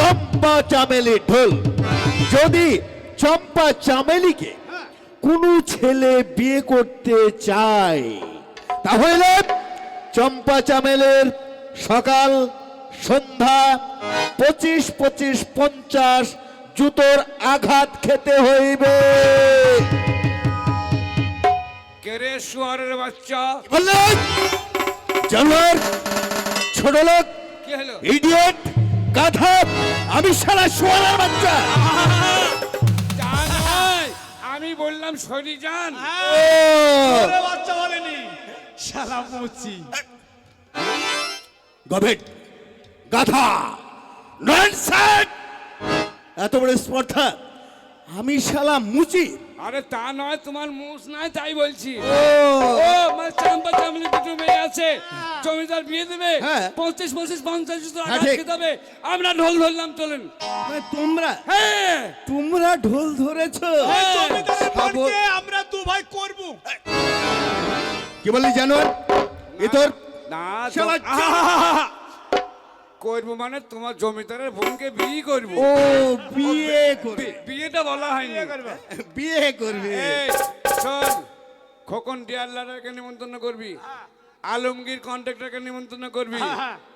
চম্পা চামেলি ঢোল। যদি চম্পা চামেলিকে কোনো ছেলে বিয়ে করতে চায় তাহলে চম্পা চামেলের সকাল সন্ধ্যা পঁচিশ পঁচিশ পঞ্চাশ জুতোর আঘাত খেতে হইবে। কেরে শুয়ারের বাচ্চা? জানোয়ার ছোট লোক ইডিয়েট গাধা আমি সারা সোয়ালার বাচ্চা। আমি বললাম সরি যান বাচ্চা বলেনি। শালা মুচি। গভেট গাধা। ননসেন্স এত বড় স্পর্ধা। আমি শালা মুচি। আরে তা নয় তোমার মুখ নাই তাই বলছি। ও। মানে চাম্পা চামলি দুটো মেয়ে আছে। জমিদার বিয়ে দেবে। হ্যাঁ। পঁচিশ পঁচিশ পঞ্চাশ জুতো হ্যাঁ, খেতে হবে। আমরা ঢোল ধরলাম চলেন। তোমরা? হ্যাঁ। তোমরা ঢোল ধরেছো? হ্যাঁ। আমরা দু ভাই করব। কি বললি জানোয়ার? এ তোর? না তো-! করব মানে তোমার জমিদারের বোনকে বিয়ে করব। ও বিয়ে করবে। বিয়েটা বলা হয়নি। বিয়ে করবে। শোন খোকন ডিয়ারলারকে নিমন্ত্রণ করবি। আলমগীর কন্ট্রাক্টরকে নিমন্ত্রণ করবি।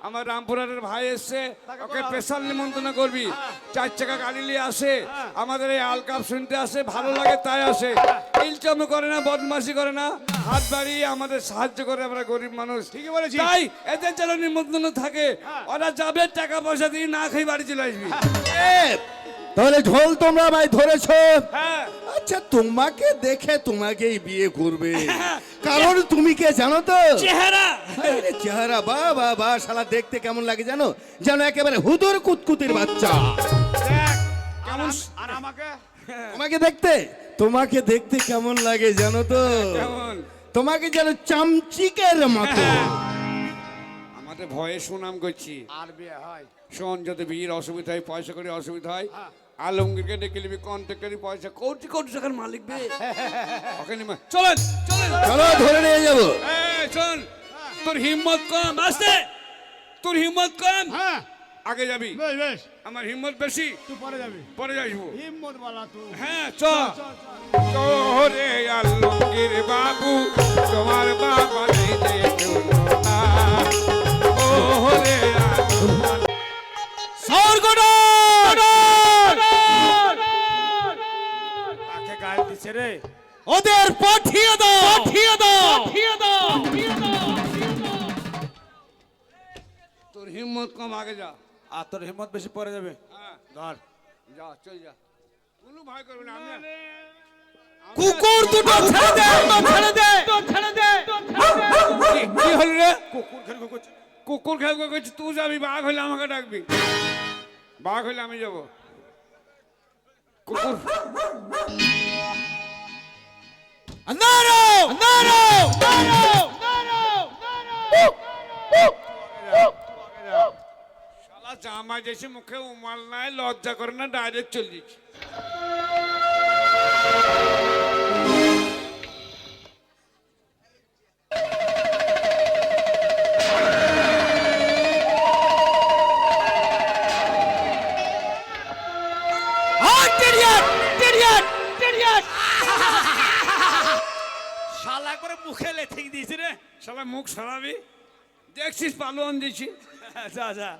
আমার রামপুরারের ভাই এসছে ওকে স্পেশাল নিমন্ত্রণ করবি। চার চাকা গাড়ি নিয়ে আসে আমাদের এই আল আলকাপ শুনতে আসে ভালো লাগে তাই আসে। ইলচম করে না বদমাসি করে না হাত বাড়িয়ে আমাদের সাহায্য করে আমরা গরিব মানুষ। ঠিকই বলেছি তাই এদের যেন নিমন্ত্রণ থাকে ওরা যাবে টাকা পয়সা দিয়ে না খেয়ে বাড়ি চলে আসবি। তাহলে ঢোল তোমরা ভাই ধরেছো? হ্যাঁ। আচ্ছা তোমাকে দেখে তোমাকেই বিয়ে করবে। কারণ তুমি কে জানো তো? চেহারা। আরে চেহারা বা বা বা শালা দেখতে কেমন লাগে জানো? যেন একেবারে হুদুর কুতকুতির বাচ্চা। আর আমাকে? তোমাকে দেখতে? তোমাকে দেখতে কেমন লাগে জানো তো? তোমাকে যেন চামচিকের মতো। আমাদের ভয়ে সুনাম করছি। আর বিয়ে হয়। শোন যদি বিয়ের অসুবিধা হয় পয়সা করে অসুবিধা হয় আলমগীরকে ডেকে নিবি কন্ট্রাক্টারি পয়সা। কোটি কোটি টাকার মালিক বে। ওকে নিমা চলেন চলেন। চলো ধরে নিয়ে যাব। শোন তোর হিম্মত কম। আসতে। তোর হিম্মত কম। হ্যাঁ। আগে যাবি। বেশ বেশ। আমার হিম্মত বেশি। তুই পরে যাবি। পরে যাইবো। হিম্মত বালা তুই হ্যাঁ চল তোরে আলমগীর বাবু তোমার বাবা নিজে না। ওরে কাকে গায়ে দিছে রে? ওদের পাঠিয়ে দাও! হিম্মত কম আগে যা আর তোর হিম্মত বেশি পরে যাবে হ্যাঁ ধর যা চল যা কোনো ভয় করবে না আমি কুকুর দুটো ছেড়ে দে ছেড়ে দে কি- কি হল রে কুকুর খেল কুকুর কুকুর খেল করছি তুই যাবি বাঘ হলে আমাকে ডাকবি বাঘ হলে আমি যাব কুকুর নারো নারো শালা জামা যেছে মুখে উমাল নাই লজ্জা করে না ডাইরেক্ট চল দিচ্ছি শালা করে মুখে লেথিং দিয়েছি রে। শালা মুখ সরাবি। দেখছিস পালোয়ান দিছি যা যা।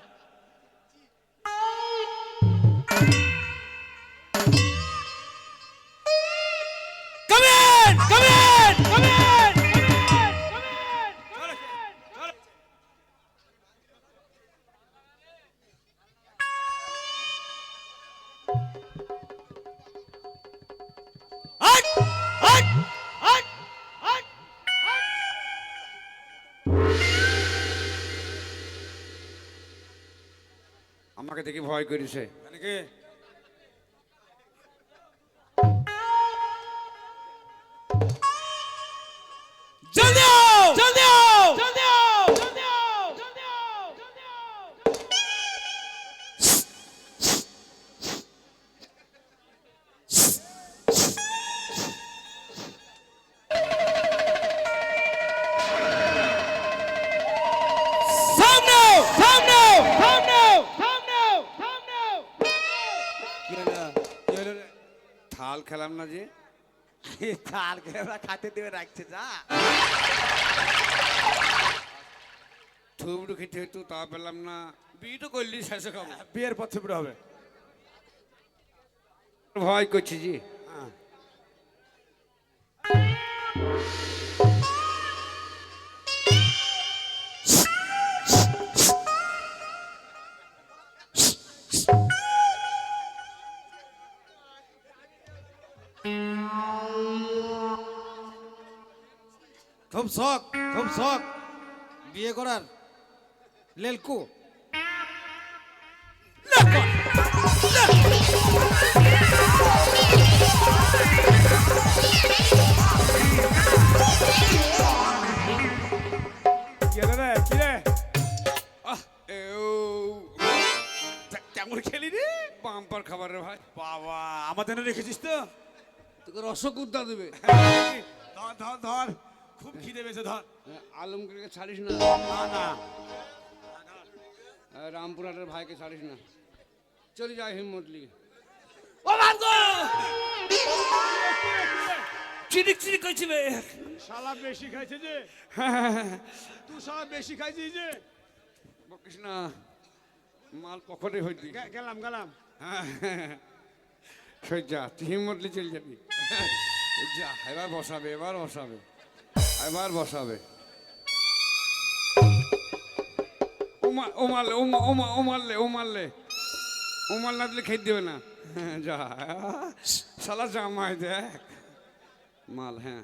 আমাকে দেখে ভয় করেছে। থাল খেলাম না যে। থাল খেলা খাতে দেবে রাখছে যা। থুবড়ু খেতে হতো তা পেলাম না। বিয়েটা করলি শেষে খাব। বিয়ের পর থুবড়ু হবে। ভয় করছি জি। খুব শখ খুব শখ। বিয়ে করার লেলকু। কেমন খেলি রে? বাম্পার খাবার রে ভাই। বাবা আমাদের রেখেছিস তো? তোকে রসগোল্লা দেবে। ধর ধর ধর। খুব খিদে পেয়েছে ধর। আলমগীরকে ছাড়িস না। না না। রামপুরহাটের ভাইকে ছাড়িস না। চলে যাই হিম্মতলি। ও মাগো চিরিক চিরিক করছি বে। শালা বেশি খাইছে যে। তুই শালা বেশি খাইছিস যে। বকিস না মাল পকেটে হইতি। গেলাম গেলাম। সজ্জা তুই হিম্মতলি চলে যাবি। যা এবার বসাবে এবার বসাবে। এবার বসাবে। ও মারলে ও মা- ও মারলে ও মারলে ও মার না দিলে খেতে দেবে না। যা। শালা জামাই দেখ। মাল হ্যাঁ।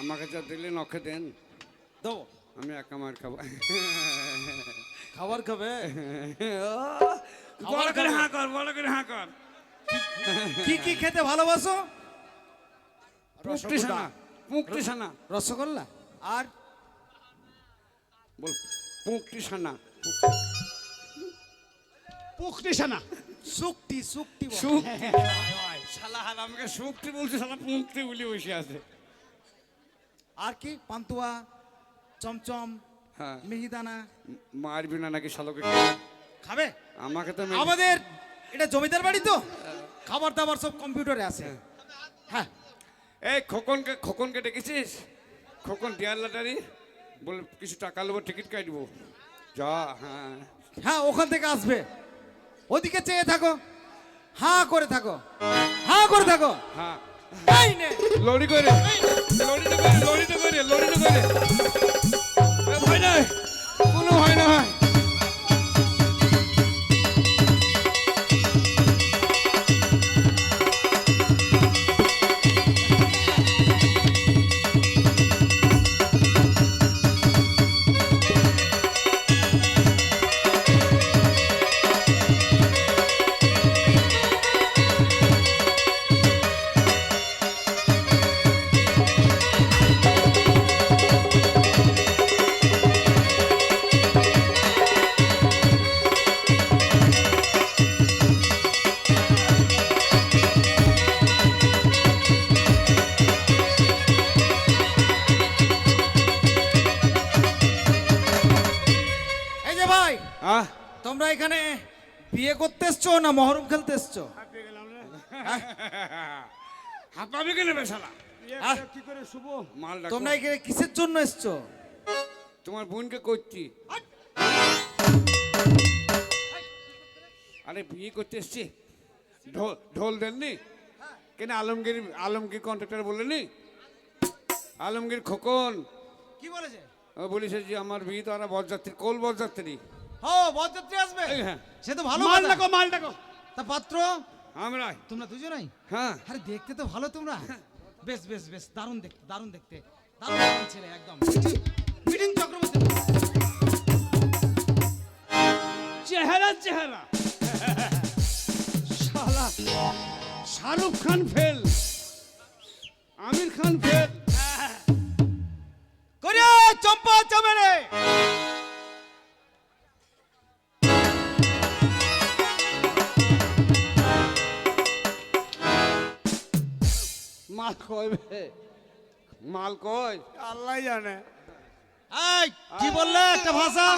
আমাকে যা দিলে নখে দেন। দেবো। আমি একা মার খাব। খাবার খাবে? বড় করে হাঁ কর বড় করে হাঁ কর। কি কি খেতে ভালোবাসো? মুক্তি সানা রসগোল্লা? আর? বল মুক্তি সানা পুকটি সানা শুকটি শুকটি বলে। সুখ শালা হাল আমাকে সুক্তি বলছে শালা মুক্তি বলে বসে আছে। আর কি? পান্তুয়া চমচম হ্যাঁ। মিহিদানা। মারবি না নাকি শালকে? খাবে? আমাকে তো আমাদের? এটা জমিদার বাড়ি তো? খাবার দাবার সব কম্পিউটারে আছে। হ্যাঁ। এই খোকনকে খোকনকে ডেকেছিস? খোকন ডিয়ার লাটারি বলে কিছু টাকা নেব টিকিট কাটবো যা হ্যাঁ। হ্যাঁ ওখান থেকে আসবে। ওদিকে চেয়ে থাকো। হ্যাঁ করে থাকো। হ্যাঁ করে থাকো। হ্যাঁ। এই নে। লড়ি করে। লড়িটা করে লড়িটা করে লড়িটা করে। ভয় নাই। বিয়ে করতে এসছো না মহরম খেলতে এসছো হাঁপিয়ে হাঁপাবি কেন বেশালা? বিয়ে আহ। করে কি করে শুভ মাল তোমরা এখানে কিসের জন্য এসছো? তোমার বোনকে করছি। আরে বিয়ে করতে এসছি? ঢোল ঢোল দেননি? কেন আলমগীর আলমগীর কন্ট্রাক্টর বলেনি আলমগীর খোকন। কি বলেছে? ও বলিস যে আমার বিয়ে তো আর বরযাত্রী কোল বরযাত্রী। ও বরযাত্রী আসবে। হ্যাঁ। সে তো ভালো মাল। ডাকো মাল ডাকো তা পাত্র আমরা তোমরা দুজনাই? হ্যাঁ। আরে দেখতে তো ভালো তোমরা। বেশ বেশ বেশ দারুণ দেখতে দারুণ দেখতে। দারুণ দারুণ ছেলে একদম। মিটিং চক্রবর্তী। চেহারা চেহারা। শালা শাহরুখ খান ফেল। আমির খান ফেল। করে চম্পা চামেরে। মাল কইবে? মাল কই? আল্লাহ জানে। এই কি বললে একটা ভাষা?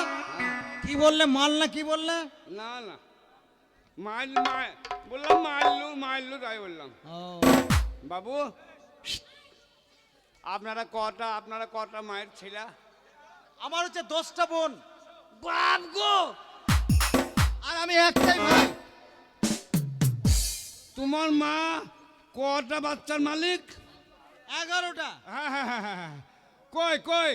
কি বললে? মাল না কি বললে? না না। মাই বললাম তাই বললাম। বাবু আপনারা কটা আপনারা কটা মায়ের ছিলা? আমার হচ্ছে দশটা বোন। বাপ গো! আর আমি একটাই ভাই তোমার মা কটা বাচ্চার মালিক? এগারোটা। হ্যাঁ হ্যাঁ হ্যাঁ হ্যাঁ, হ্যাঁ। কই কই?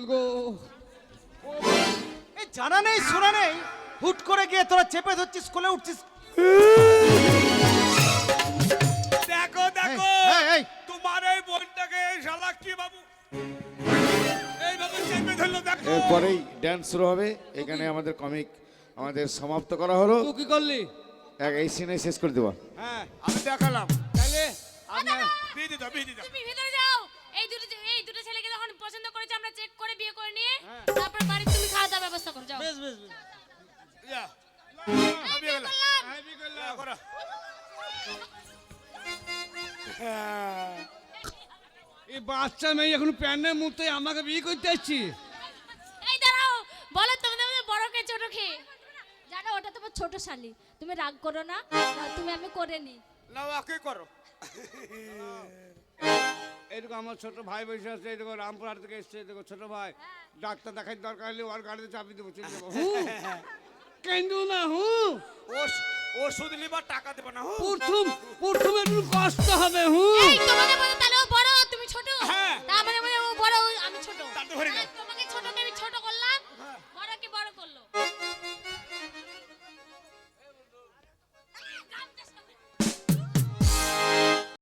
বাপ গো। এই জানা নেই শোনা নেই। হুট করে গিয়ে তোরা চেপে ধরছিস কোলে উঠছিস। দেখো দেখো। এই, এই, এই। তোমার এই বোনটাকে শালা কি বাবু? এইভাবে চেপে ধরলো দেখো। এরপরেই ড্যান্স শুরু হবে। এখানে আমাদের কমিক আমাদের সমাপ্ত করা হলো। তুই কি করলি? এক এই সিনে শেষ করে দেবো। হ্যাঁ। আমি দেখালাম। তাহলে আপনার বিয়ে দিতে বিয়ে দিতে তুমি ভিতরে যাও। এই দুটো এই দুটো ছেলেকে যখন পছন্দ করেছে আমরা চেক করে বিয়ে করে নিয়ে তারপর বাড়িতে তুমি খাওয়া দাওয়ার ব্যবস্থা করো যাও। বেশ বেশ করলাম। হ্যাঁ, করলাম। করো। এই বাচ্চা মেয়ে এখন প্যান্টের মুহূর্তে আমাকে বিয়ে করতে আসছি। এই দাঁড়াও বলো তোমাদের মধ্যে বড় কে ছোট কে? জানো ওটা তোমার ছোট শালি। তুমি রাগ করো না না, তুমি আমি করে নি না ওকে করো। এদিকে আমার ছোট ভাই বসে আছে এদিকে রামপুরহাট থেকে এসছে এদিকে ছোট ভাই। ডাক্তার দেখাই দরকার হলে ওর গাড়িতে চাপি দেবো চলে যাব কেন্দু না হু? ওষুধ নিবার টাকা দেবো না হু? প্রথম প্রথম একটু কষ্ট হবে হু? তোমাকে বলে তাহলে বড় তুমি ছোট? হ্যাঁ। তার মানে বড় আমি ছোট। না তোমাকে আমি ছোট করলাম। বড় করল?